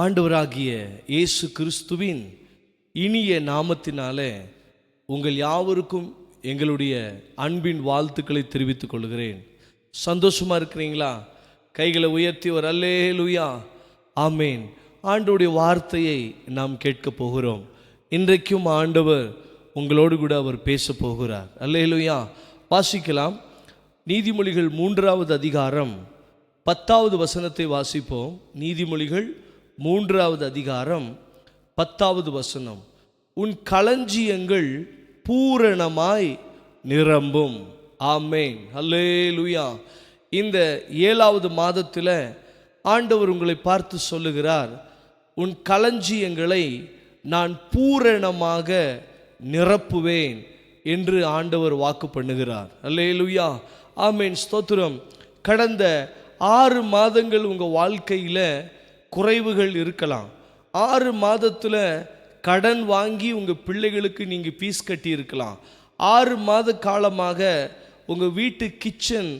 ஆண்டவராகிய இயேசு கிறிஸ்துவின் இனிய நாமத்தினாலே உங்கள் யாவருக்கும் எங்களுடைய அன்பின் வாழ்த்துக்களை தெரிவித்துக் கொள்கிறேன். சந்தோஷமா இருக்கிறீங்களா? கைகளை உயர்த்தி ஒரு அல்லே லுயா ஆமேன். ஆண்டோடைய வார்த்தையை நாம் கேட்க போகிறோம். இன்றைக்கும் ஆண்டவர் உங்களோடு கூட அவர் பேச போகிறார். அல்லே லுயா வாசிக்கலாம். நீதிமொழிகள் மூன்றாவது அதிகாரம் பத்தாவது வசனத்தை வாசிப்போம். நீதிமொழிகள் மூன்றாவது அதிகாரம் பத்தாவது வசனம். உன் களஞ்சியங்கள் பூரணமாய் நிரம்பும். ஆமேன். அல்லேலூயா இந்த ஏழாவது மாதத்தில் ஆண்டவர் உங்களை பார்த்து சொல்லுகிறார் உன் களஞ்சியங்களை நான் பூரணமாக நிரப்புவேன் என்று ஆண்டவர் வாக்கு பண்ணுகிறார். அல்லே லுயா ஆமேன். ஸ்தோத்திரம். கடந்த ஆறு மாதங்கள் உங்கள் வாழ்க்கையில் குறைவுகள் இருக்கலாம். ஆறு மாதத்தில் கடன் வாங்கி உங்கள் பிள்ளைகளுக்கு நீங்கள் ஃபீஸ் கட்டி இருக்கலாம். ஆறு மாத காலமாக உங்கள் வீட்டு கிச்சன்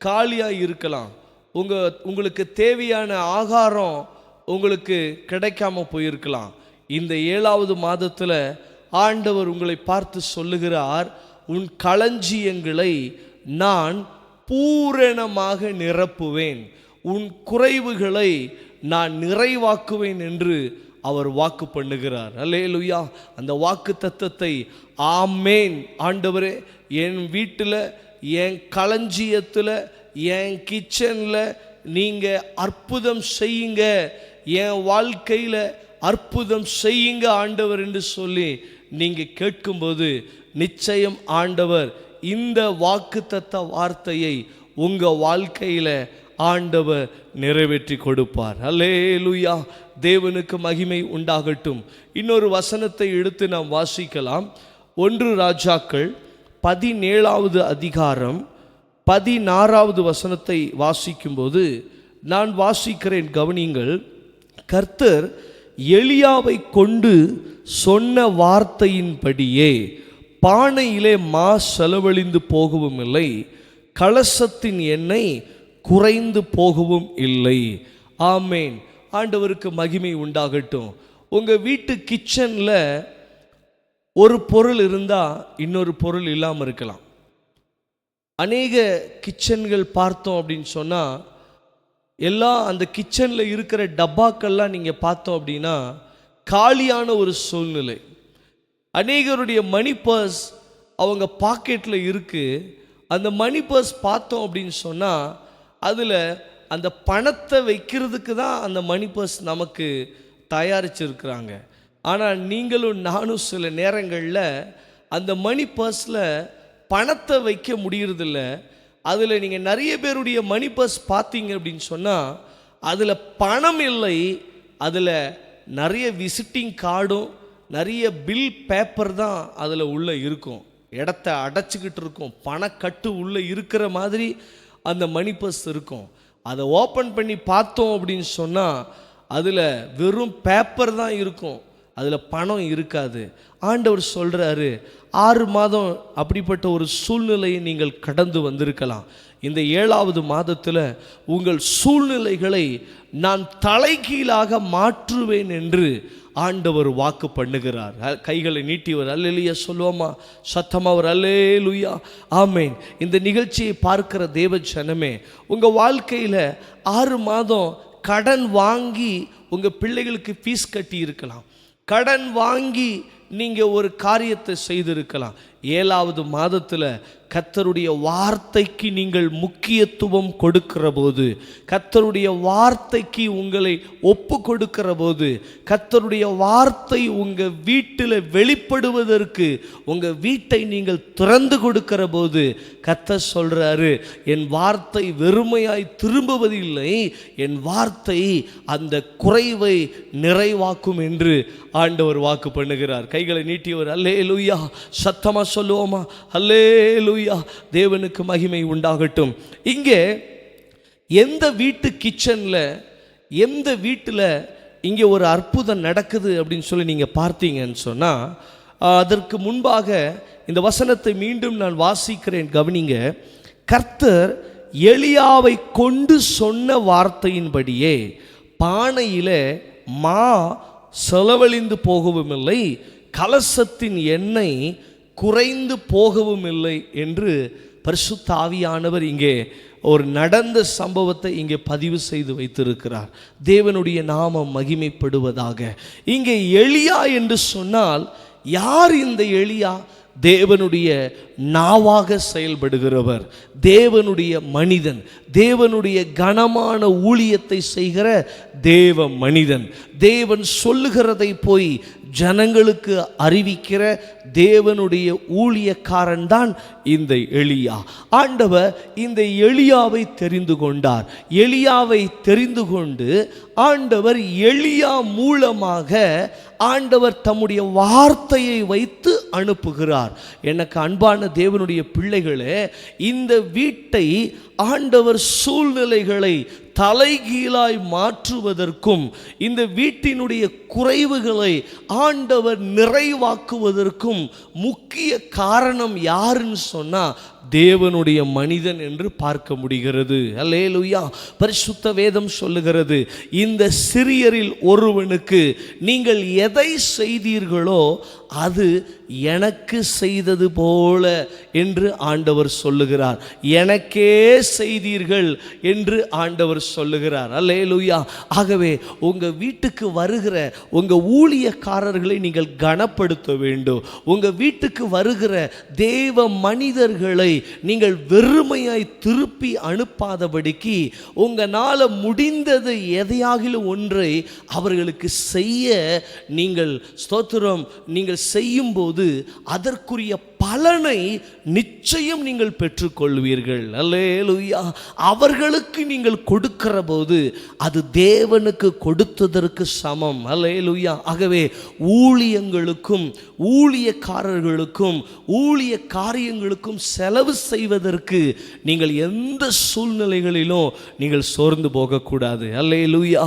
காலியாக இருக்கலாம். உங்கள் உங்களுக்கு தேவையான ஆகாரம் உங்களுக்கு கிடைக்காம போயிருக்கலாம். இந்த ஏழாவது மாதத்தில் ஆண்டவர் உங்களை பார்த்து சொல்லுகிறார் உன் களஞ்சியங்களை நான் பூரணமாக நிரப்புவேன். உன் குறைவுகளை நான் நிறைவாக்குவேன் என்று அவர் வாக்கு பண்ணுகிறார். அல்லேலுயா. அந்த வாக்கு தத்துவத்தை ஆமேன். ஆண்டவரே என் வீட்டில் என் களஞ்சியத்தில் என் கிச்சனில் நீங்கள் அற்புதம் செய்யுங்க. என் வாழ்க்கையில் அற்புதம் செய்யுங்க ஆண்டவர் என்று சொல்லி நீங்கள் கேட்கும்போது நிச்சயம் ஆண்டவர் இந்த வாக்குத்தத்த வார்த்தையை உங்கள் வாழ்க்கையில் ஆண்டவர் நிறைவேற்றி கொடுப்பார். அல்லேலுயா தேவனுக்கு மகிமை உண்டாகட்டும். இன்னொரு வசனத்தை எடுத்து நாம் வாசிக்கலாம். ஒன்று ராஜாக்கள் பதினேழாவது அதிகாரம் பதினாறாவது வசனத்தை வாசிக்கும்போது நான் வாசிக்கிறேன் கவனிங்கள் கர்த்தர் எளியாவை கொண்டு சொன்ன வார்த்தையின்படியே பானையிலே மா செலவழிந்து போகவும் இல்லை. கலசத்தின் எண்ணெய் குறைந்து போகவும் இல்லை. ஆமேன். ஆண்டவருக்கு மகிமை உண்டாகட்டும். உங்கள் வீட்டு கிச்சனில் ஒரு பொருள் இருந்தால் இன்னொரு பொருள் இல்லாமல் இருக்கலாம். அநேக கிச்சன்கள் பார்த்தோம் அப்படின்னு சொன்னால் எல்லாம் அந்த கிச்சனில் இருக்கிற டப்பாக்கள்லாம் நீங்கள் பார்த்தோம் அப்படின்னா காலியான ஒரு சூழ்நிலை. அநேகருடைய மணி பர்ஸ் அவங்க பாக்கெட்டில் இருக்குது அந்த மணி பர்ஸ் பார்த்தோம் அப்படின்னு சொன்னால் அதில் அந்த பணத்தை வைக்கிறதுக்கு தான் அந்த மணி பர்ஸ் நமக்கு தயாரிச்சிருக்கிறாங்க. ஆனால் நீங்களும் நானும் சில நேரங்களில் அந்த மணி பர்ஸில் பணத்தை வைக்க முடியறதில்ல. அதில் நீங்கள் நிறைய பேருடைய மணி பர்ஸ் பார்த்தீங்க அப்படின்னு சொன்னால் அதில் பணம் இல்லை அதில் நிறைய விசிட்டிங் கார்டும் நிறைய பில் பேப்பர் தான் அதில் உள்ளே இருக்கும். இடத்த அடைச்சிக்கிட்டு இருக்கும். பணக்கட்டு உள்ளே இருக்கிற மாதிரி அந்த மணி பர்ஸ் இருக்கும். அதை ஓப்பன் பண்ணி பார்த்தோம் அப்படின்னு சொன்னால் அதில் வெறும் பேப்பர் தான் இருக்கும். அதில் பணம் இருக்காது. ஆண்டவர் சொல்கிறாரு ஆறு மாதம் அப்படிப்பட்ட ஒரு சூழ்நிலையை நீங்கள் கடந்து வந்திருக்கலாம். இந்த ஏழாவது மாதத்தில் உங்கள் சூழ்நிலைகளை நான் தலைகீழாக மாற்றுவேன் என்று ஆண்டவர் வாக்கு பண்ணுகிறார். கைகளை நீட்டிவர் அல்லையா சொல்லுவோமா? சத்தமாக ஒரு அல்லேலுயா. ஆமேன். இந்த நிகழ்ச்சியை பார்க்கிற தேவ ஜனமே உங்கள் வாழ்க்கையில் ஆறு மாதம் கடன் வாங்கி உங்கள் பிள்ளைகளுக்கு ஃபீஸ் கட்டி இருக்கலாம். கடன் வாங்கி நீங்கள் ஒரு காரியத்தை செய்திருக்கலாம். ஏழாவது மாதத்தில் கத்தருடைய வார்த்தைக்கு நீங்கள் முக்கியத்துவம் கொடுக்கிற போது கத்தருடைய வார்த்தைக்கு உங்களை ஒப்பு கொடுக்கிற போது கத்தருடைய வார்த்தை உங்கள் வீட்டில் வெளிப்படுவதற்கு உங்கள் வீட்டை நீங்கள் திறந்து கொடுக்கிற போது கத்தர் சொல்கிறாரு என் வார்த்தை வெறுமையாய் திரும்புவதில்லை என் வார்த்தை அந்த குறைவை நிறைவாக்கும் என்று ஆண்டவர் வாக்கு பண்ணுகிறார். கைகளை நீட்டியவர் அல்லே லூயா சத்தமாக சொல்லுவோமா? அல்லே லூயா தேவனுக்கு மகிமை உண்டாகட்டும். இங்கே எந்த வீட்டு கிச்சனில் எந்த வீட்டில் இங்கே ஒரு அற்புதம் நடக்குது அப்படின்னு சொல்லி நீங்கள் பார்த்தீங்கன்னு சொன்னால் அதற்கு முன்பாக இந்த வசனத்தை மீண்டும் நான் வாசிக்கிறேன் கவனிங்க. கர்த்தர் எளியாவை கொண்டு சொன்ன வார்த்தையின்படியே பானையில் மா செலவழிந்து போகவும் இல்லை கலசத்தின் எண்ணெய் குறைந்து போகவும் இல்லை என்று பரிசுத்த ஆவியானவர் இங்கே ஒரு நடந்த சம்பவத்தை இங்கே பதிவு செய்து வைத்திருக்கிறார். தேவனுடைய நாமம் மகிமைப்படுவதாக. இங்கே எளியா என்று சொன்னால் யார் இந்த எளியா தேவனுடைய நாவாக செயல்படுகிறவர் தேவனுடைய மனிதன் தேவனுடைய கனமான ஊழியத்தை செய்கிற தேவ மனிதன். தேவன் சொல்லுகிறதை போய் ஜனங்களுக்கு அறிவிக்கிற தேவனுடைய ஊழியக்காரன் தான் இந்த எளியா ஆண்டவர் இந்த எளியாவை தெரிந்து கொண்டார். எளியாவை தெரிந்து கொண்டு ஆண்டவர் எளியா மூலமாக ஆண்டவர் தம்முடைய வார்த்தையை வைத்து அனுப்புகிறார். எனக்கு அன்பான தேவனுடைய பிள்ளைகளே இந்த வீட்டை ஆண்டவர் சூழ்நிலைகளை தலைகீழாய் மாற்றுவதற்கும் இந்த வீட்டினுடைய குறைவுகளை ஆண்டவர் நிறைவாக்குவதற்கும் முக்கிய காரணம் யாருன்னு சொன்னால் தேவனுடைய மனிதன் என்று பார்க்க முடிகிறது. அல்லேலுயா. பரிசுத்த வேதம் சொல்லுகிறது இந்த சிறியரில் ஒருவனுக்கு நீங்கள் எதை செய்தீர்களோ அது எனக்கு செய்தது போல என்று ஆண்டவர் சொல்லுகிறார். எனக்கே செய்தீர்கள் என்று ஆண்டவர் சொல்லுகிறார். அல்லேலுயா. ஆகவே உங்கள் வீட்டுக்கு வருகிற உங்கள் ஊழியக்காரர்களை நீங்கள் கனப்படுத்த வேண்டும். உங்கள் வீட்டுக்கு வருகிற தேவ மனிதர்களை நீங்கள் வெறுமையாய் திருப்பி அனுப்பாதபடிக்கு உங்களால முடிந்தது எதையாகிலும் ஒன்றை அவர்களுக்கு செய்ய நீங்கள் ஸ்தோத்திரம் நீங்கள் செய்யும்போது அதற்குரிய பலனை நிச்சயம் நீங்கள் பெற்றுக்கொள்வீர்கள். அல்லே லுய்யா அவர்களுக்கு நீங்கள் கொடுக்கிற போது அது தேவனுக்கு கொடுத்ததற்கு சமம். அல்லேலூயா. ஆகவே ஊழியங்களுக்கும் ஊழியக்காரர்களுக்கும் ஊழிய காரியங்களுக்கும் செலவு செய்வதற்கு நீங்கள் எந்த சூழ்நிலைகளிலும் நீங்கள் சோர்ந்து போகக்கூடாது. அல்லேலூயா.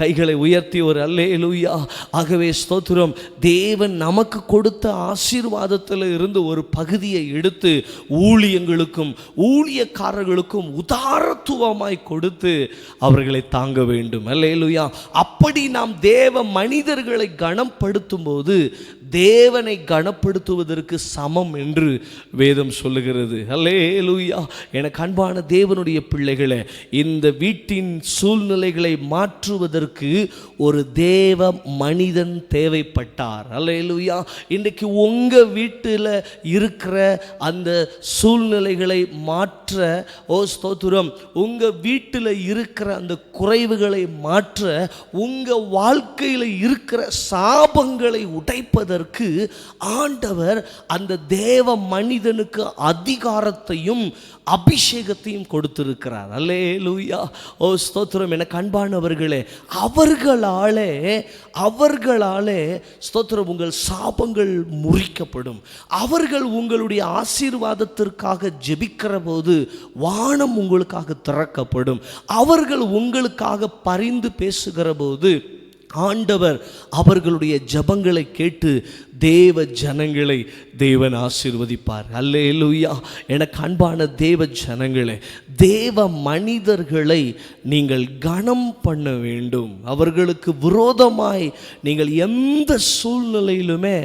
கைகளை உயர்த்தி ஒரு லுய்யா ஆகவே ஸ்தோத்திரம். தேவன் நமக்கு கொடுத்த ஆசீர்வாதத்தில் இருந்து ஒரு பகுதியை எடுத்து ஊழியங்களுக்கும் ஊழியக்காரர்களுக்கும் உதாரத்துவமாய் கொடுத்து அவர்களை தாங்க வேண்டும். அல்லேலூயா. அப்படி நாம் தேவ மனிதர்களை கனப்படுத்தும் போது தேவனை கனப்படுத்துவதற்கு சமம் என்று வேதம் சொல்லுகிறது. அல்லேலூயா எனக்கு அன்பான தேவனுடைய பிள்ளைகளை இந்த வீட்டின் சூழ்நிலைகளை மாற்றுவதற்கு ஒரு தேவ மனிதன் தேவைப்பட்டார். அல்லேலூயா இன்றைக்கு உங்கள் வீட்டில் இருக்கிற அந்த சூழ்நிலைகளை மாற்ற ஓ ஸ்தோத்திரம் உங்கள் வீட்டில் இருக்கிற அந்த குறைவுகளை மாற்ற உங்கள் வாழ்க்கையில் இருக்கிற சாபங்களை உடைப்பதற்கு ஆண்டவர் அந்த தேவ மனிதனுக்கு அதிகாரத்தையும் அபிஷேகத்தையும் கொடுத்திருக்கிறார். அல்லே லூயா ஓ ஸ்தோத்திரம். என கண்பானவர்களே அவர்களாலே அவர்களாலே ஸ்தோத்திரம் உங்கள் சாபங்கள் முறிக்கப்படும். அவர்கள் உங்களுடைய ஆசீர்வாதத்திற்காக ஜெபிக்கிற போது வானம் உங்களுக்காக திறக்கப்படும். அவர்கள் உங்களுக்காக பரிந்து பேசுகிற போது ஆண்டவர் அவர்களுடைய ஜபங்களை கேட்டு தேவ ஜனங்களை தேவன் ஆசீர்வதிப்பார். அல்லே லூயா எனக்கு அன்பான தேவ ஜனங்களே தேவ மனிதர்களை நீங்கள் கனம் பண்ண வேண்டும். அவர்களுக்கு விரோதமாய் நீங்கள் எந்த சூழ்நிலையிலுமே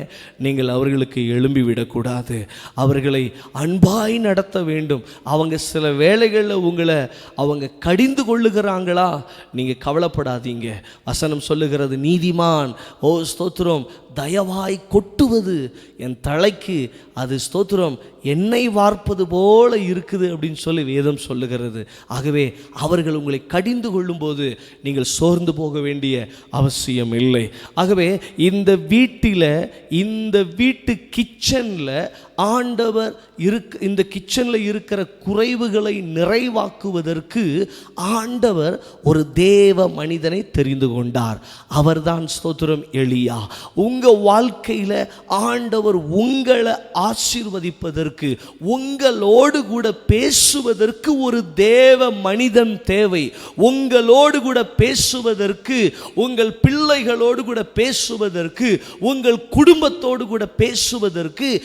நீங்கள் அவர்களுக்கு எழும்பி விடக்கூடாது அவர்களை அன்பாய் நடத்த வேண்டும். அவங்க சில வேலைகளில் உங்களை அவங்க கடிந்து கொள்ளுகிறாங்களா? நீங்கள் கவலைப்படாதீங்க. வசனம் சொல்லுகிறது நீதிமான் ஓ ஸ்தோத்திரம் தயவாய் கொட்டுவது என் தலைக்கு அது ஸ்தோத்திரம். என்னை வார்ப்பது போல இருக்குது அப்படின்னு சொல்லி வேதம் சொல்லுகிறது. ஆகவே அவர்கள் உங்களை கடிந்து கொள்ளும்போது நீங்கள் சோர்ந்து போக வேண்டிய அவசியம் இல்லை. ஆகவே இந்த வீட்டில் இந்த வீட்டு கிச்சனில் ஆண்டவர் இருக்க இந்த கிச்சனில் இருக்கிற குறைவுகளை நிறைவாக்குவதற்கு ஆண்டவர் ஒரு தேவ மனிதனை தெரிந்து கொண்டார். அவர்தான் ஸ்தோத்திரம் எளியா உங்கள் வாழ்க்கையில் வாழ்க்கையில ஆண்டவர் உங்களை ஆசீர்வதிப்பதற்கு உங்களோடு கூட பேசுவதற்கு ஒரு தேவ மனிதன் தேவை. உங்களோடு கூட பேசுவதற்கு உங்கள் பிள்ளைகளோடு கூட பேசுவதற்கு உங்கள் குடும்பத்தோடு கூட பேசுவதற்கு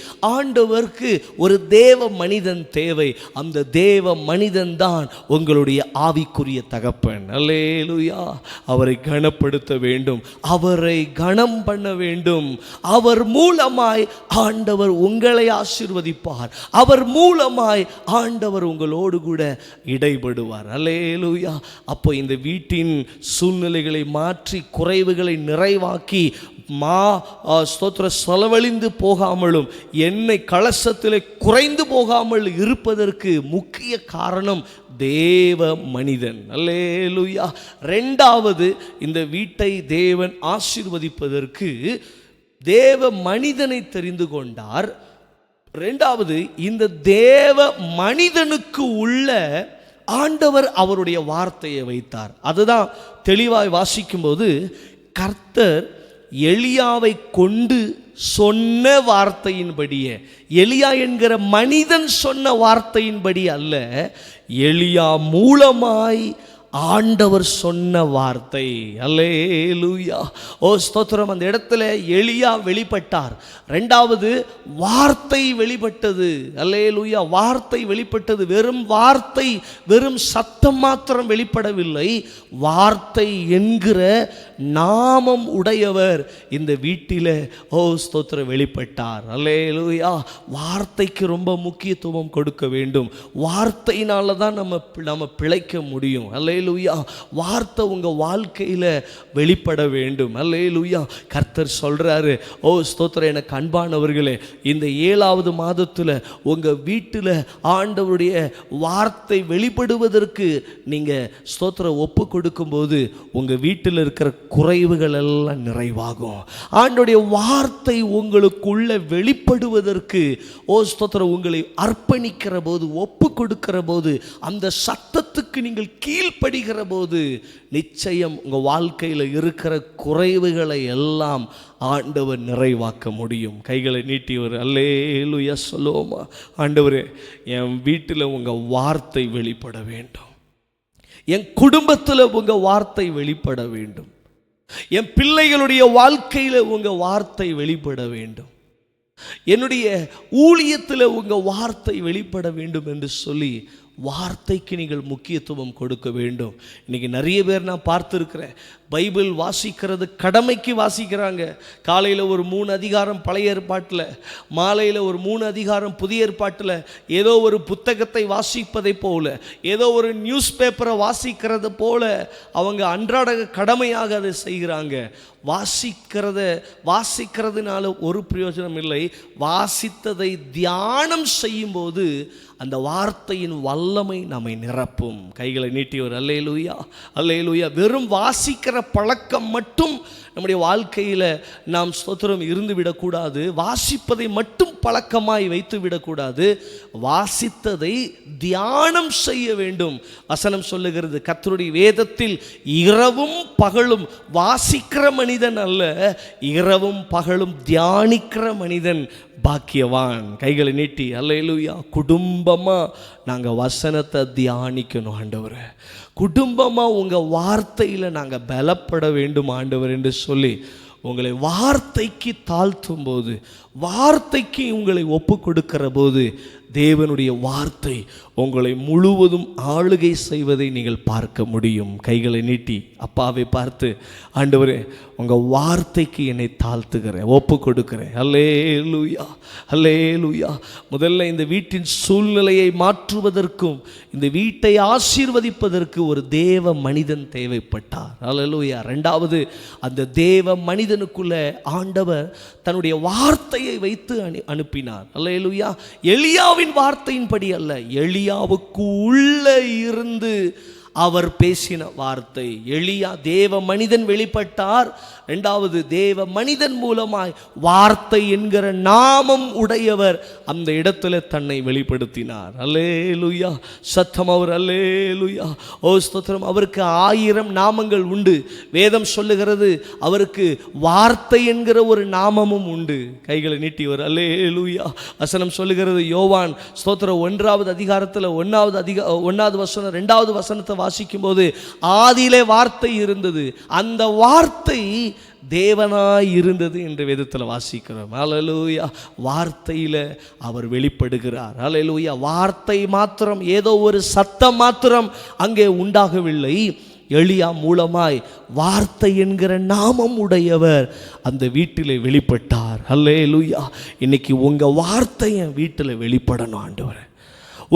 ஆண்டவருக்கு ஒரு தேவ மனிதன் தேவை. அந்த தேவ மனிதன் தான் உங்களுடைய ஆவிக்குரிய தகப்பன். அலேலுயா அவரை கனப்படுத்த வேண்டும். அவரை கனம் பண்ண வேண்டும். அவர் மூலமாய் ஆண்டவர் உங்களை ஆசீர்வதிப்பார். அவர் மூலமாய் ஆண்டவர் உங்களோடு கூட இடைபடுவார். அலேலுயா அப்போ இந்த வீட்டின் சூழ்நிலைகளை மாற்றி குறைவுகளை நிறைவாக்கி மா ஸ்தோத்திர செலவழிந்து போகாமலும் எண்ணெய் கலசத்திலே குறைந்து போகாமல் இருப்பதற்கு முக்கிய காரணம் தேவ மனிதன். அல்லேலூயா. ரெண்டாவது இந்த வீட்டை தேவன் ஆசீர்வதிப்பதற்கு தேவ மனிதனை தெரிந்து கொண்டார். ரெண்டாவது இந்த தேவ மனிதனுக்கு உள்ள ஆண்டவர் அவருடைய வார்த்தையை வைத்தார். அதுதான் தெளிவாய் வாசிக்கும்போது கர்த்தர் எளியாவை கொண்டு சொன்ன வார்த்தையின்படியே. எளியா என்கிற மனிதன் சொன்ன வார்த்தையின்படி அல்ல எளியா மூலமாய் ஆண்டவர் சொன்ன வார்த்தை. அல்லேலூயா. ஓ ஸ்தோத்திரம். அந்த இடத்துல எளியா வெளிப்பட்டார். ரெண்டாவது வார்த்தை வெளிப்பட்டது. அல்லேலூயா. வார்த்தை வெளிப்பட்டது. வெறும் வார்த்தை வெறும் சத்தம் மாத்திரம் வெளிப்படவில்லை. வார்த்தை என்கிற நாமம் உடையவர் இந்த வீட்டில் ஓ ஸ்தோத்திரம் வெளிப்பட்டார். அல்லேலூயா. வார்த்தைக்கு ரொம்ப முக்கியத்துவம் கொடுக்க வேண்டும். வார்த்தையினால தான் நம்ம நம்ம பிழைக்க முடியும். அல்லேலுயா வார்த்தை உங்கள் வாழ்க்கையில் வெளிப்பட வேண்டும். அல்லேலுயா கர்த்தர் சொல்கிறாரு ஓ ஸ்தோத்திர எனக்கு அன்பானவர்களே இந்த ஏழாவது மாதத்தில் உங்கள் வீட்டில் ஆண்டவருடைய வார்த்தை வெளிப்படுவதற்கு நீங்கள் ஸ்தோத்திர ஒப்பு கொடுக்கும்போது உங்கள் வீட்டில் இருக்கிற குறைவுகள் எல்லாம் நிறைவாகும். ஆண்டுடைய வார்த்தை உங்களுக்குள்ள வெளிப்படுவதற்கு ஓ ஸ்தோத்திரம் உங்களை அர்ப்பணிக்கிற போது ஒப்பு கொடுக்கிற போது அந்த சத்தத்துக்கு நீங்கள் கீழ்ப்படி படிக்கிற போது நிச்சயம் உங்கள் வாழ்க்கையில் இருக்கிற குறைவுகளை எல்லாம் ஆண்டவர் நிறைவாக்க முடியும். கைகளை நீட்டியவர் அல்லேலுயா சொல்லுவோமா ஆண்டவர் என் வீட்டில் உங்கள் வார்த்தை வெளிப்பட வேண்டும். என் குடும்பத்தில் உங்கள் வார்த்தை வெளிப்பட வேண்டும். என் பிள்ளைகளுடைய வாழ்க்கையில் உங்கள் வார்த்தை வெளிப்பட வேண்டும். என்னுடைய ஊழியத்தில் உங்கள் வார்த்தை வெளிப்பட வேண்டும் என்று சொல்லி வார்த்தைக்கு நீங்கள் முக்கியத்துவம் கொடுக்க வேண்டும். இன்றைக்கி நிறைய பேர் நான் பார்த்துருக்கிறேன். பைபிள் வாசிக்கிறது கடமைக்கு வாசிக்கிறாங்க. காலையில் ஒரு மூணு அதிகாரம் பழைய ஏற்பாட்டில் மாலையில் ஒரு மூணு அதிகாரம் புதிய ஏற்பாட்டில் ஏதோ ஒரு புத்தகத்தை வாசிப்பதை போல ஏதோ ஒரு நியூஸ் பேப்பரை வாசிக்கிறது போல அவங்க அன்றாட கடமையாக அதை செய்கிறாங்க. வாசிக்கிறத வாசிக்கிறதுனால ஒரு பிரயோஜனம் இல்லை. வாசித்ததை தியானம் செய்யும்போது அந்த வார்த்தையின் வல்லமை நம்மை நிரப்பும். கைகளை நீட்டி ஒரு அல்லையிலூயா அல்லையிலூயா வெறும் வாசிக்கிற பழக்கம் மட்டும் நம்முடைய வாழ்க்கையில் நாம் ஸ்தோத்திரம் இருந்து விடக்கூடாது வாசிப்பதை மட்டும் பழக்கமாய் வைத்து விடக்கூடாது. வாசித்ததை தியானம் செய்ய வேண்டும். வசனம் சொல்லுகிறது கத்தருடைய வேதத்தில் இரவும் பகலும் வாசிக்கிற மனிதன் அல்ல இரவும் பகலும் தியானிக்கிற மனிதன். பாக்கியவான் கைகளை நீட்டி அல்லையிலுயா குடும்பமாக நாங்கள் வசனத்தை தியானிக்கணும் ஆண்டவர். குடும்பமாக உங்கள் வார்த்தையில் நாங்கள் பலப்பட வேண்டும் ஆண்டவர் என்று சொல்லி உங்களை வார்த்தைக்கு தாழ்த்தும் போது வார்த்தைக்கு உங்களை ஒப்பு கொடுக்கிற போது தேவனுடைய வார்த்தை உங்களை முழுவதும் ஆளுகை செய்வதை நீங்கள் பார்க்க முடியும். கைகளை நீட்டி அப்பாவை பார்த்து ஆண்டவரே உங்கள் வார்த்தைக்கு என்னை தாழ்த்துகிறேன் ஒப்பு கொடுக்கிறேன் அல்லே லூயா அல்லே லூயா முதல்ல இந்த வீட்டின் சூழ்நிலையை மாற்றுவதற்கும் இந்த வீட்டை ஆசீர்வதிப்பதற்கு ஒரு தேவ மனிதன் தேவைப்பட்டார். அல்லேலூயா. ரெண்டாவது அந்த தேவ மனிதனுக்குள்ள ஆண்டவர் தன்னுடைய வார்த்தையை வைத்து அனு அனுப்பினார். அல்லேலூயா. எளியாவின் வார்த்தையின்படி அல்ல எளி எலியாவுக்கு உள்ளே இருந்து அவர் பேசின வார்த்தை. எளியா தேவ மனிதன் வெளிப்பட்டார். ரெண்டாவது தேவ மனிதன் மூலமாய் வார்த்தை என்கிற நாமம் உடையவர் அந்த இடத்துல தன்னை வெளிப்படுத்தினார். அல்லே லுயா சத்தம் அவர் அல்லே லுயா ஓ ஸ்தோத்திரம். அவருக்கு ஆயிரம் நாமங்கள் உண்டு. வேதம் சொல்லுகிறது அவருக்கு வார்த்தை என்கிற ஒரு நாமமும் உண்டு. கைகளை நீட்டியவர் அல்லே லுயா வசனம் சொல்லுகிறது யோவான் ஸ்தோத்திரம் ஒன்றாவது அதிகாரத்தில் ஒன்றாவது அதிக ஒன்றாவது வசனம் ரெண்டாவது வசனத்தை வாசிக்கும்போது ஆதியிலே வார்த்தை இருந்தது. அந்த வார்த்தை தேவனாய் இருந்தது என்று வேதத்தில் வாசிக்கிறோம். அலலூயா வார்த்தையில் அவர் வெளிப்படுகிறார். அலலூயா வார்த்தை மாத்திரம் ஏதோ ஒரு சத்தம் மாத்திரம் அங்கே உண்டாகவில்லை. எளியா மூலமாய் வார்த்தை என்கிற நாமம் உடையவர் அந்த வீட்டிலே வெளிப்பட்டார். அல்லே லூயா இன்னைக்கு உங்கள் வார்த்தை என் வீட்டில் வெளிப்படணும் ஆண்டவரே.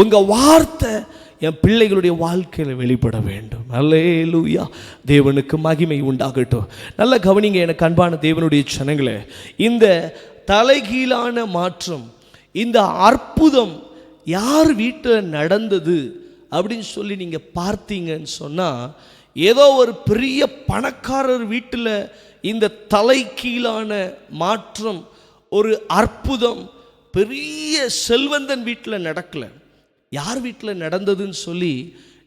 உங்கள் வார்த்தை என் பிள்ளைகளுடைய வாழ்க்கையில் வெளிப்பட வேண்டும். நல்லே லூயா தேவனுக்கு மகிமை உண்டாகட்டும். நல்ல கவனிங்க எனக்கு அன்பான தேவனுடைய சனங்களே இந்த தலைகீழான மாற்றம் இந்த அற்புதம் யார் வீட்டில் நடந்தது அப்படின்னு சொல்லி நீங்கள் பார்த்தீங்கன்னு சொன்னால் ஏதோ ஒரு பெரிய பணக்காரர் வீட்டில் இந்த தலைகீழான மாற்றம் ஒரு அற்புதம் பெரிய செல்வந்தன் வீட்டில் நடக்கலை. யார் வீட்டில் நடந்ததுன்னு சொல்லி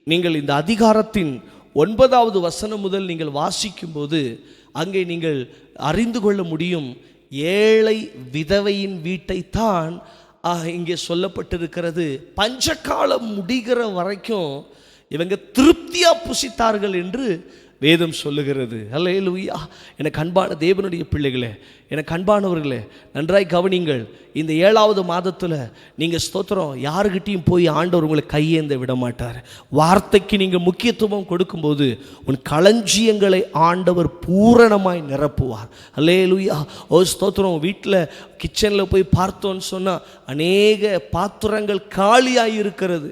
நீங்கள் இந்த அதிகாரத்தின் ஒன்பதாவது வசனம் முதல் நீங்கள் வாசிக்கும்போது அங்கே நீங்கள் அறிந்து கொள்ள முடியும் ஏழை விதவையின் வீட்டைத்தான் இங்கே சொல்லப்பட்டிருக்கிறது. பஞ்சகாலம் முடிகிற வரைக்கும் இவங்க திருப்தியாக புசித்தார்கள் என்று வேதம் சொல்லுகிறது. அல்ல அல்லேலூயா எனக்கு அன்பான தேவனுடைய பிள்ளைகளே எனக்கு அன்பானவர்களே நன்றாய் கவனிங்கள். இந்த ஏழாவது மாதத்தில் நீங்கள் ஸ்தோத்திரம் யாருக்கிட்டையும் போய் ஆண்டவர் உங்களை கையேந்த விட மாட்டார் வார்த்தைக்கு நீங்கள் முக்கியத்துவம் கொடுக்கும்போது உன் களஞ்சியங்களை ஆண்டவர் பூரணமாய் நிரப்புவார். அல்லே அல்லேலூயா. ஓ ஸ்தோத்திரம். வீட்டில் கிச்சனில் போய் பார்த்தோன்னு சொன்னால் அநேக பாத்திரங்கள் காலியாக இருக்கிறது.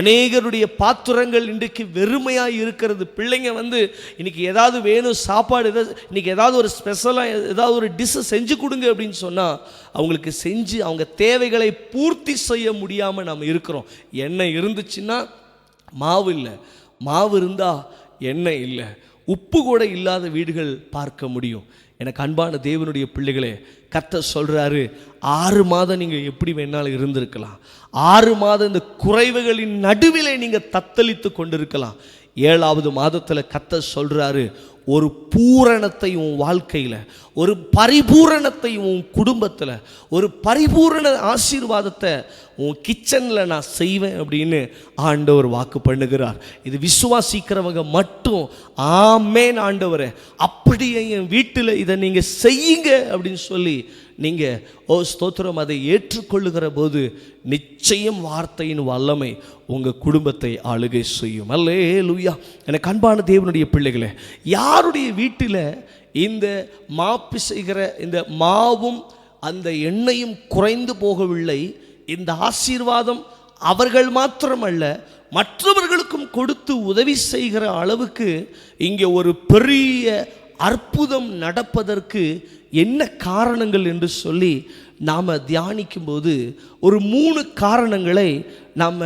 அநேகருடைய பாத்திரங்கள் இன்றைக்கு வெறுமையாக இருக்கிறது. பிள்ளைங்க வந்து இன்றைக்கி ஏதாவது வேணும் சாப்பாடு ஏதாவது இன்றைக்கி ஏதாவது ஒரு ஸ்பெஷலாக ஏதாவது ஒரு டிஷ்ஷை செஞ்சு கொடுங்க அப்படின்னு சொன்னால் அவங்களுக்கு செஞ்சு அவங்க தேவைகளை பூர்த்தி செய்ய முடியாமல் நம்ம இருக்கிறோம். எண்ணெய் இருந்துச்சுன்னா மாவு இல்லை. மாவு இருந்தால் எண்ணெய் இல்லை. உப்பு கூட இல்லாத வீடுகள் பார்க்க முடியும். எனக்கு அன்பான தேவனுடைய பிள்ளைகளே கத்த சொல்கிறாரு ஆறு மாதம் நீங்கள் எப்படி வேணாலும் இருந்திருக்கலாம். ஆறு மாதம் இந்த குறைவுகளின் நடுவிலே நீங்கள் தத்தளித்து கொண்டிருக்கலாம். ஏழாவது மாதத்தில் கத்த சொல்கிறாரு ஒரு பூரணத்தை உன் வாழ்க்கையில் ஒரு பரிபூரணத்தை உன் குடும்பத்தில் ஒரு பரிபூரண ஆசீர்வாதத்தை உன் கிச்சனில் நான் செய்வேன் அப்படின்னு ஆண்டவர் வாக்கு பண்ணுகிறார். இது விசுவாசிக்கிறவங்க மட்டும் ஆமேன் ஆண்டவர். அப்படியே என் வீட்டில் இதை நீங்கள் செய்யுங்க அப்படின்னு சொல்லி நீங்கள் ஓ ஸ்தோத்திரம். அதை ஏற்றுக்கொள்ளுகிற போது நிச்சயம் வார்த்தையின் வல்லமை உங்கள் குடும்பத்தை ஆளுகை செய்யும். அல்லே லூயா எனக்கு அன்பான தேவனுடைய பிள்ளைகளே யாருடைய வீட்டில் இந்த மாப்பு செய்கிற இந்த மாவும் அந்த எண்ணெயும் குறைந்து போகவில்லை? இந்த ஆசீர்வாதம் அவர்கள் மாத்திரமல்ல மற்றவர்களுக்கும் கொடுத்து உதவி செய்கிற அளவுக்கு இங்கே ஒரு பெரிய அற்புதம் நடப்பதற்கு என்ன காரணங்கள் என்று சொல்லி நாம் தியானிக்கும்போது ஒரு மூணு காரணங்களை நாம்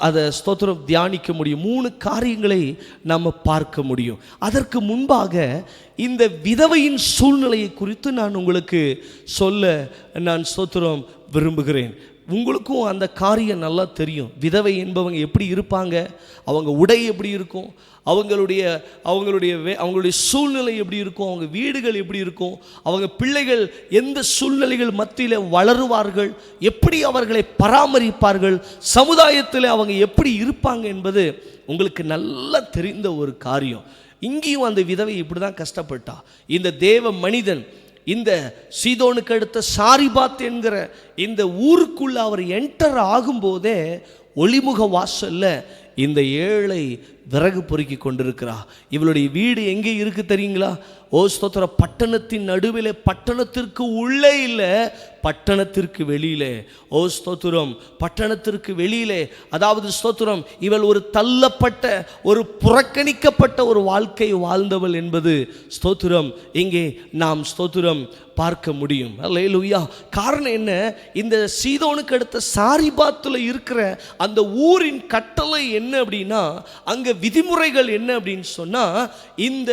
அதை ஸ்தோத்திரம் தியானிக்க முடியும். மூணு காரியங்களை நாம் பார்க்க முடியும். அதற்கு முன்பாக இந்த விதவையின் சூழ்நிலையை குறித்து நான் உங்களுக்கு சொல்ல நான் ஸ்தோத்திரம் விரும்புகிறேன். உங்களுக்கும் அந்த காரியம் நல்லா தெரியும். விதவை என்பவங்க எப்படி இருப்பாங்க? அவங்க உடை எப்படி இருக்கும்? அவங்களுடைய அவங்களுடைய வே அவங்களுடைய சூழ்நிலை எப்படி இருக்கும்? அவங்க வீடுகள் எப்படி இருக்கும்? அவங்க பிள்ளைகள் எந்த சூழ்நிலைகள் மத்தியில் வளருவார்கள்? எப்படி அவர்களை பராமரிப்பார்கள்? சமுதாயத்தில் அவங்க எப்படி இருப்பாங்க என்பது உங்களுக்கு நல்லா தெரிந்த ஒரு காரியம். இங்கேயும் அந்த விதவை இப்படி தான் கஷ்டப்பட்டா. இந்த தேவ மனிதன் இந்த சீதோனுக்கு அடுத்த சாரிபாத் என்கிற இந்த ஊருக்குள்ளே அவர் என்டர் ஆகும்போதே ஒளிமுக வாசல்ல இந்த ஏழை விறகு பொறுக்கி கொண்டிருக்கிறா. இவளுடைய வீடு எங்கே இருக்கு தெரியுங்களா? ஓ ஸ்தோத்திர பட்டணத்தின் நடுவிலே பட்டணத்திற்கு உள்ளே இல்லை பட்டணத்திற்கு வெளியிலே. ஓ ஸ்தோத்திரம் பட்டணத்திற்கு வெளியிலே. அதாவது ஸ்தோத்திரம் இவள் ஒரு தள்ளப்பட்ட ஒரு புறக்கணிக்கப்பட்ட ஒரு வாழ்க்கை வாழ்ந்தவள் என்பது ஸ்தோத்திரம். இங்கே நாம் ஸ்தோத்திரம் பார்க்க முடியும். அல்லேலூயா. காரணம் என்ன? இந்த சீதோனுக்கு அடுத்த சாரிபாத்தில் இருக்கிற அந்த ஊரின் கட்டளை என்ன அப்படின்னா அங்கே விதிமுறைகள் என்ன அப்படின்னு சொன்னால் இந்த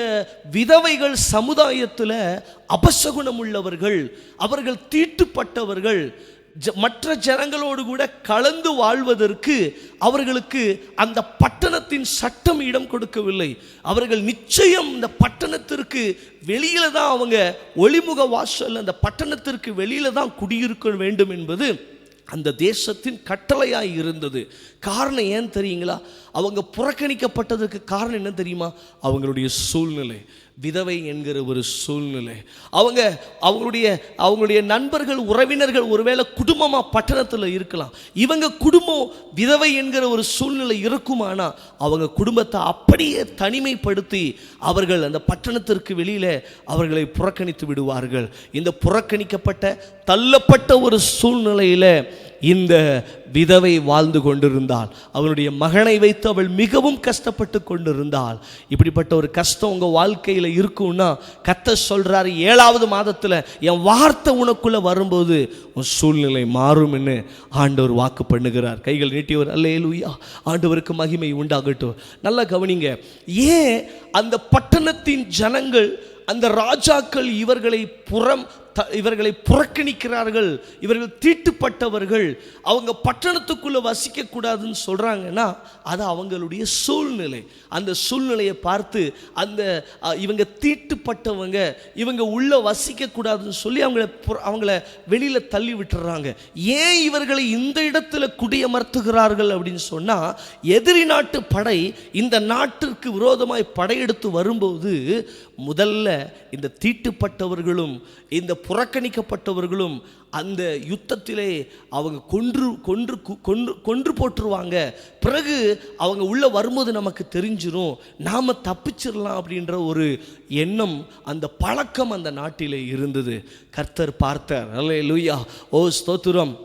விதவைகள் சமுதாயத்தில் அபசகுணம் உள்ளவர்கள் அவர்கள் தீட்டுப்பட்டவர்கள் ஜ- மற்ற ஜனங்களோடு கூட கலந்து வாழ்வதற்கு அவர்களுக்கு அந்த பட்டணத்தின் சட்டம் இடம் கொடுக்கவில்லை. அவர்கள் நிச்சயம் இந்த பட்டணத்திற்கு வெளியில தான் அவங்க ஒளிமுக வாசல் அந்த பட்டணத்திற்கு வெளியில தான் குடியிருக்க வேண்டும் என்பது அந்த தேசத்தின் கட்டளையாய் இருந்தது. காரணம் ஏன் தெரியுங்களா? அவங்க புறக்கணிக்கப்பட்டதுக்கு காரணம் என்ன தெரியுமா? அவங்களுடைய சூழ்நிலை. விதவை என்கிற ஒரு சூழ்நிலை. அவங்க அவங்களுடைய அவங்களுடைய நண்பர்கள் உறவினர்கள் ஒருவேளை குடும்பமாக பட்டணத்தில் இருக்கலாம். இவங்க குடும்பம் விதவை என்கிற ஒரு சூழ்நிலை இருக்குமானா அவங்க குடும்பத்தை அப்படியே தனிமைப்படுத்தி அவர்கள் அந்த பட்டணத்திற்கு வெளியில் அவர்களை புறக்கணித்து விடுவார்கள். இந்த புறக்கணிக்கப்பட்ட தள்ளப்பட்ட ஒரு சூழ்நிலையில் இந்த விதவை வாழ்ந்து கொண்டிருந்தாள். அவளுடைய மகனை வைத்து அவள் மிகவும் கஷ்டப்பட்டு கொண்டிருந்தாள். இப்படிப்பட்ட ஒரு கஷ்டம் உங்கள் வாழ்க்கையில் இருக்கும்னா கத்த சொல்றாரு ஏழாவது மாதத்தில் என் வார்த்தை உனக்குள்ளே வரும்போது உன் சூழ்நிலை மாறும்னு ஆண்டவர் வாக்கு பண்ணுகிறார். கைகள் நீட்டியவர் அல்லேலூயா ஆண்டவருக்கு மகிமை உண்டாகட்டும். நல்லா கவனிங்க. ஏன் அந்த பட்டணத்தின் ஜனங்கள் அந்த ராஜாக்கள் இவர்களை புறம் இவர்களை புறக்கணிக்கிறார்கள் இவர்கள் தீட்டுப்பட்டவர்கள் அவங்க பட்டணத்துக்குள்ளே வசிக்கக்கூடாதுன்னு சொல்கிறாங்கன்னா அது அவங்களுடைய சூழ்நிலை. அந்த சூழ்நிலையை பார்த்து அந்த அ, இவங்க தீட்டுப்பட்டவங்க இவங்க உள்ளே வசிக்கக்கூடாதுன்னு சொல்லி அவங்கள புற- அவங்கள வெளியில் தள்ளி விட்டுறாங்க. ஏன் இவர்களை இந்த இடத்துல குடியமர்த்துகிறார்கள் அப்படின்னு சொன்னால் எதிரி நாட்டு படை இந்த நாட்டிற்கு விரோதமாய் படையெடுத்து வரும்போது முதல்ல இந்த தீட்டுப்பட்டவர்களும் இந்த புறக்கணிக்கப்பட்டவர்களும் அந்த யுத்தத்திலே அவங்க கொன்று கொன்று கு- கொன்று கொன்று போட்டுருவாங்க பிறகு அவங்க உள்ளே வரும்போது நமக்கு தெரிஞ்சிடும் நாம தப்பிச்சிடலாம் அப்படின்ற ஒரு எண்ணம் அந்த பழக்கம் அந்த நாட்டிலே இருந்தது. கர்த்தர் பார்த்தார் அல்ல லூயா ஓ ஸ்தோத்திரம்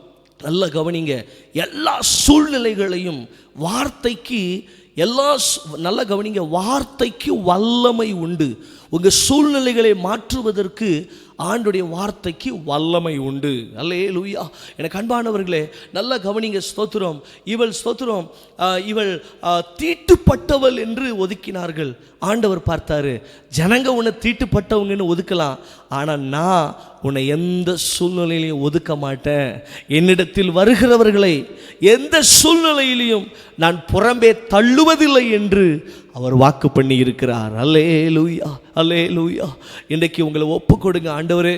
நல்ல கவனிங்க. எல்லா சூழ்நிலைகளையும் வார்த்தைக்கு எல்லா நல்ல கவனிங்க வார்த்தைக்கு வல்லமை உண்டு. உங்கள் சூழ்நிலைகளை மாற்றுவதற்கு ஆண்டுடைய வார்த்தைக்கு வல்லமை உண்டு. அல்லே லூயா எனக்கு அன்பானவர்களே நல்ல கவனிங்க ஸ்தோத்திரம். இவள் ஸ்தோத்திரம் இவள் தீட்டுப்பட்டவள் என்று ஒதுக்கினார்கள். ஆண்டவர் பார்த்தாரு ஜனங்க உன்னை தீட்டுப்பட்டவங்கன்னு ஒதுக்கலாம். ஆனால் நான் உன்னை எந்த சூழ்நிலையிலையும் ஒதுக்க மாட்டேன். என்னிடத்தில் வருகிறவர்களை எந்த சூழ்நிலையிலையும் நான் புறம்பே தள்ளுவதில்லை என்று அவர் வாக்கு பண்ணி இருக்கிறார். அலே லூயா அலே லூயா இன்றைக்கு உங்களை ஒப்பு கொடுங்க ஆண்டவரே.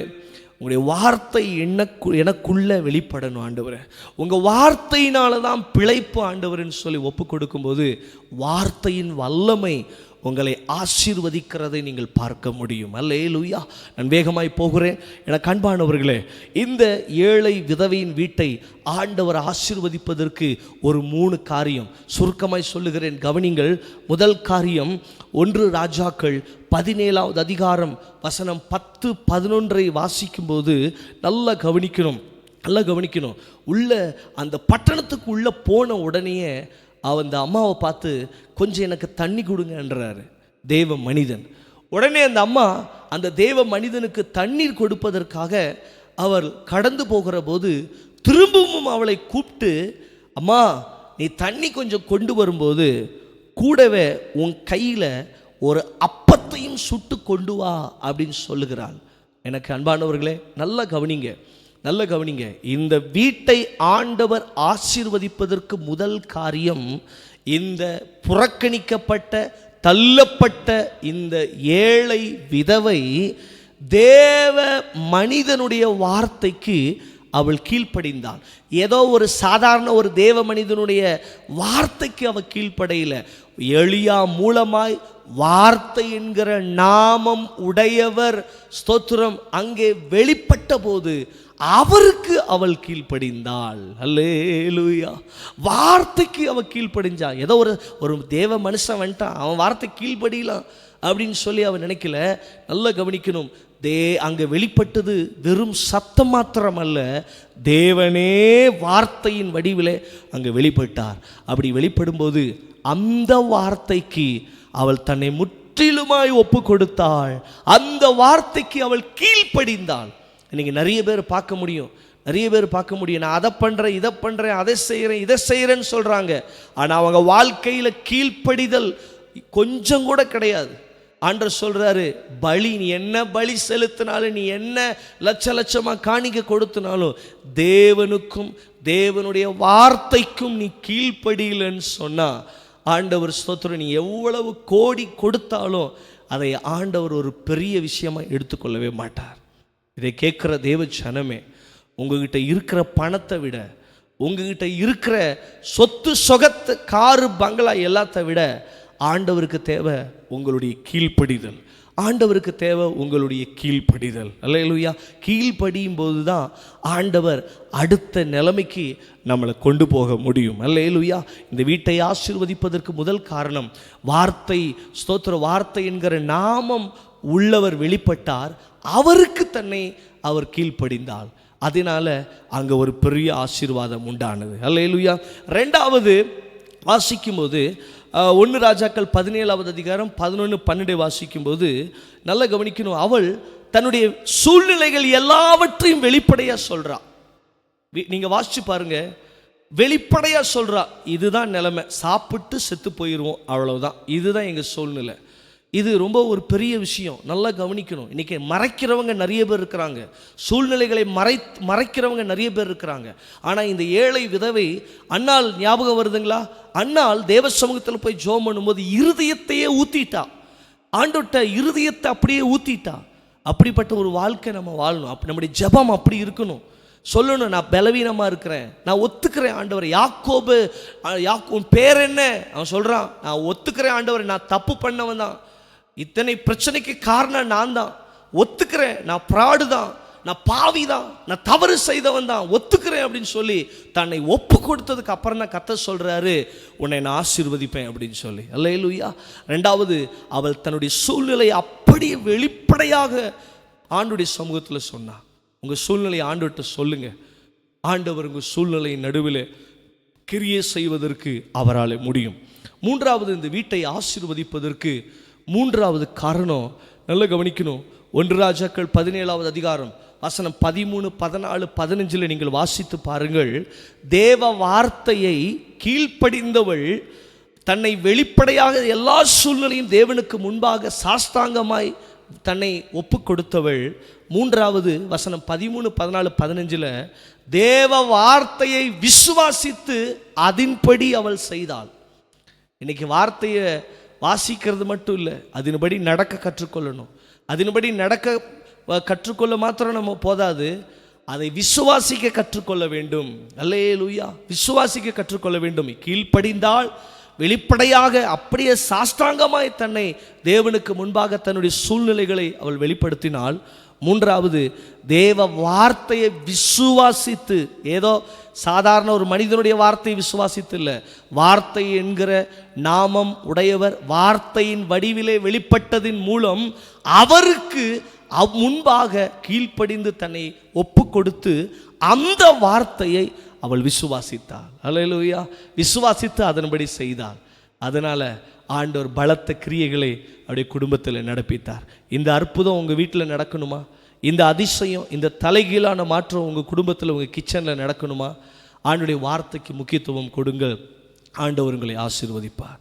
உங்களுடைய வார்த்தை எனக்கு எனக்குள்ள வெளிப்படணும் ஆண்டவரே. உங்கள் வார்த்தையினால தான் பிழைப்பு ஆண்டவர்னு சொல்லி ஒப்பு கொடுக்கும்போது வார்த்தையின் வல்லமை உங்களை ஆசீர்வதிக்கிறதை நீங்கள் பார்க்க முடியும். அல்ல லூயா நான் வேகமாய் போகிறேன். என கண்பானவர்களே இந்த ஏழை விதவையின் வீட்டை ஆண்டவர் ஆசீர்வதிப்பதற்கு ஒரு மூணு காரியம். சுருக்கமாய் சொல்லுகிறேன் கவனிங்கள். முதல் காரியம் ஒன்று ராஜாக்கள் பதினேழாவது அதிகாரம் வசனம் பத்து பதினொன்றை வாசிக்கும்போது நல்லா கவனிக்கணும். நல்லா கவனிக்கணும். உள்ள அந்த பட்டணத்துக்கு உள்ளே போன உடனேயே அந்த அம்மாவை பார்த்து கொஞ்சம் எனக்கு தண்ணி கொடுங்கன்றாரு தேவ மனிதன். உடனே அந்த அம்மா அந்த தேவ மனிதனுக்கு தண்ணீர் கொடுப்பதற்காக அவர் கடந்து போகிற போது திரும்பவும் அவளை கூப்பிட்டு அம்மா நீ தண்ணி கொஞ்சம் கொண்டு வரும்போது கூடவே உன் கையில் ஒரு அப்பத்தையும் சுட்டு கொண்டு வா அப்படின்னு சொல்லுகிறாள். எனக்கு அன்பானவர்களே நல்லா கவனிங்க. நல்ல கவனிங்க இந்த வீட்டை ஆண்டவர் ஆசீர்வதிப்பதற்கு முதல் காரியம் இந்த புறக்கணிக்கப்பட்ட தள்ளப்பட்ட இந்த ஏழை விதவை தேவ மனிதனுடைய வார்த்தைக்கு அவள் கீழ்ப்படிந்தாள் ஏதோ ஒரு சாதாரண ஒரு தேவ மனிதனுடைய வார்த்தைக்கு அவள் கீழ்ப்படையில. எளியா மூலமாய் வார்த்தை என்கிற நாமம் உடையவர் ஸ்தோத்திரம் அங்கே வெளிப்பட்ட போது அவருக்கு அவள் கீழ்ப்படிந்தாள். அல்லேலூயா வார்த்தைக்கு அவள் கீழ்ப்படிஞ்சா. ஏதோ ஒரு ஒரு தேவ மனுஷன் வந்துட்டான். அவன் வார்த்தை கீழ்ப்படியலாம் அப்படின்னு சொல்லி அவன் நினைக்கல. நல்லா கவனிக்கணும். தே அங்கே வெளிப்பட்டது வெறும் சத்தம் மாத்திரம் அல்ல. தேவனே வார்த்தையின் வடிவிலே அங்கே வெளிப்பட்டார். அப்படி வெளிப்படும்போது அந்த வார்த்தைக்கு அவள் தன்னை முற்றிலுமாய் ஒப்பு கொடுத்தாள் அந்த வார்த்தைக்கு அவள் கீழ்ப்படிந்தாள். இன்னைக்கு நிறைய பேர் பார்க்க முடியும். நிறைய பேர் பார்க்க முடியும். நான் அதை பண்ணுறேன் இதை பண்ணுறேன் அதை செய்கிறேன் இதை செய்கிறேன்னு சொல்கிறாங்க ஆனால் அவங்க வாழ்க்கையில் கீழ்ப்படிதல் கொஞ்சம் கூட கிடையாது. ஆண்டர் சொல்கிறாரு பலி நீ என்ன பலி செலுத்தினாலும் நீ என்ன லட்ச லட்சமாக காணிக்க கொடுத்தினாலும் தேவனுக்கும் தேவனுடைய வார்த்தைக்கும் நீ கீழ்ப்படியிலன்னு சொன்னால் ஆண்டவர் ஸ்தோத்திரம் நீ எவ்வளவு கோடி கொடுத்தாலும் அதை ஆண்டவர் ஒரு பெரிய விஷயமாக எடுத்துக்கொள்ளவே மாட்டார். இதை கேட்குற தேவ ஜனமே உங்ககிட்ட இருக்கிற பணத்தை விட உங்ககிட்ட இருக்கிற சொத்து சொகத்து காரு பங்களா எல்லாத்த விட ஆண்டவருக்கு தேவை உங்களுடைய கீழ்ப்படிதல். ஆண்டவருக்கு தேவை உங்களுடைய கீழ்ப்படிதல். அல்லையா கீழ்ப்படியும் போது தான் ஆண்டவர் அடுத்த நிலைமைக்கு நம்மளை கொண்டு போக முடியும். அல்லையா இந்த வீட்டை ஆசீர்வதிப்பதற்கு முதல் காரணம் வார்த்தை ஸ்தோத்திர வார்த்தை என்கிற நாமம் உள்ளவர் வெளிப்பட்டார் அவருக்கு தன்னை அவர் கீழ்ப்படிந்தாள் அதனால அங்கே ஒரு பெரிய ஆசீர்வாதம் உண்டானது. அல்லையா ரெண்டாவது வாசிக்கும்போது ஒன்று ராஜாக்கள் பதினேழாவது அதிகாரம் பதினொன்று பன்னெண்டு வாசிக்கும்போது நல்லா கவனிக்கணும் அவள் தன்னுடைய சூழ்நிலைகள் எல்லாவற்றையும் வெளிப்படையாக சொல்கிறா வி- வாசித்து பாருங்கள் வெளிப்படையாக சொல்கிறா இதுதான் நிலைமை சாப்பிட்டு செத்து போயிடுவோம் அவ்வளவுதான். இதுதான் எங்கள் சூழ்நிலை. இது ரொம்ப ஒரு பெரிய விஷயம். நல்லா கவனிக்கணும். இன்னைக்கு மறைக்கிறவங்க நிறைய பேர் இருக்கிறாங்க. சூழ்நிலைகளை மறை மறைக்கிறவங்க நிறைய பேர் இருக்கிறாங்க. ஆனால் இந்த ஏழை விதவை அண்ணாள் ஞாபகம் வருதுங்களா? அண்ணால் தேவ சமூகத்தில் போய் ஜோம் பண்ணும்போது இருதயத்தையே ஊற்றிட்டா ஆண்டோட்ட இருதயத்தை அப்படியே ஊற்றிட்டா அப்படிப்பட்ட ஒரு வாழ்க்கை நம்ம வாழணும். அப்படி நம்முடைய ஜெபம் அப்படி இருக்கணும். சொல்லணும் நான் பலவீனமாக இருக்கிறேன். நான் ஒத்துக்கிறேன் ஆண்டவர். யாக்கோபு யாக்கோ உன் பேர் என்ன? அவன் சொல்கிறான் நான் ஒத்துக்கிறேன் ஆண்டவர். நான் தப்பு பண்ணவன் தான். இத்தனை பிரச்சனைக்கு காரணம் நான் தான் ஒத்துக்கிறேன் நான் ப்ராடு தான் நான் பாவி தான் நான் தவறு செய்தவன் தான் ஒத்துக்கிறேன் அப்படின்னு சொல்லி தன்னை ஒப்பு கொடுத்ததுக்கு அப்புறம் தான் கத்த சொல்கிறாரு உன்னை நான் ஆசீர்வதிப்பேன் அப்படின்னு சொல்லி. அல்லையிலுயா ரெண்டாவது அவள் தன்னுடைய சூழ்நிலை அப்படியே வெளிப்படையாக ஆண்டுடைய சமூகத்தில் சொன்னான் உங்கள் சூழ்நிலையை ஆண்டுகிட்ட சொல்லுங்கள் ஆண்டவர் உங்கள் சூழ்நிலையின் நடுவில் கிரியை செய்வதற்கு அவரால் முடியும். மூன்றாவது இந்த வீட்டை ஆசீர்வதிப்பதற்கு மூன்றாவது காரணம் நல்லா கவனிக்கணும். ஒன்று ராஜாக்கள் பதினேழாவது அதிகாரம் வசனம் பதிமூணு பதினாலு பதினஞ்சில் நீங்கள் வாசித்து பாருங்கள். தேவ வார்த்தையை கீழ்ப்படிந்தவள் தன்னை வெளிப்படையாக எல்லா சூழ்நிலையும் தேவனுக்கு முன்பாக சாஸ்தாங்கமாய் தன்னை ஒப்பு கொடுத்தவள் மூன்றாவது வசனம் பதிமூணு பதினாலு பதினஞ்சில் தேவ வார்த்தையை விசுவாசித்து அதின்படி அவள் செய்தாள். இன்னைக்கு வார்த்தையை வாசிக்கிறது மட்டும் இல்லை அதன்படி நடக்க கற்றுக்கொள்ளணும். அதன்படி நடக்க கற்றுக்கொள்ள மாத்திரம் நம்ம போதாது அதை விசுவாசிக்க கற்றுக்கொள்ள வேண்டும். அல்லே லூயா விசுவாசிக்க கற்றுக்கொள்ள வேண்டும். கீழ்ப்படிந்தால் வெளிப்படையாக அப்படியே சாஷ்டாங்கமாய் தன்னை தேவனுக்கு முன்பாக தன்னுடைய சூழ்நிலைகளை அவள் வெளிப்படுத்தினாள் மூன்றாவது தேவ வார்த்தையை விசுவாசித்து ஏதோ சாதாரண ஒரு மனிதனுடைய வார்த்தையை விசுவாசித்து இல்லை வார்த்தை என்கிற நாமம் உடையவர் வார்த்தையின் வடிவிலே வெளிப்பட்டதின் மூலம் அவருக்கு அவ் முன்பாக கீழ்ப்படிந்து தன்னை ஒப்பு கொடுத்து அந்த வார்த்தையை அவள் விசுவாசித்தாள். அல்லேலூயா விசுவாசித்து அதன்படி செய்தாள். அதனால் ஆண்டவர் பலத்த கிரியைகளை அவருடைய குடும்பத்தில் நடப்பித்தார். இந்த அற்புதம் உங்கள் வீட்டில் நடக்கணுமா? இந்த அதிசயம் இந்த தலைகீழான மாற்றம் உங்கள் குடும்பத்தில் உங்கள் கிச்சனில் நடக்கணுமா? ஆண்டுடைய வார்த்தைக்கு முக்கியத்துவம் கொடுங்க ஆண்டவர் உங்களை ஆசீர்வதிப்பார்.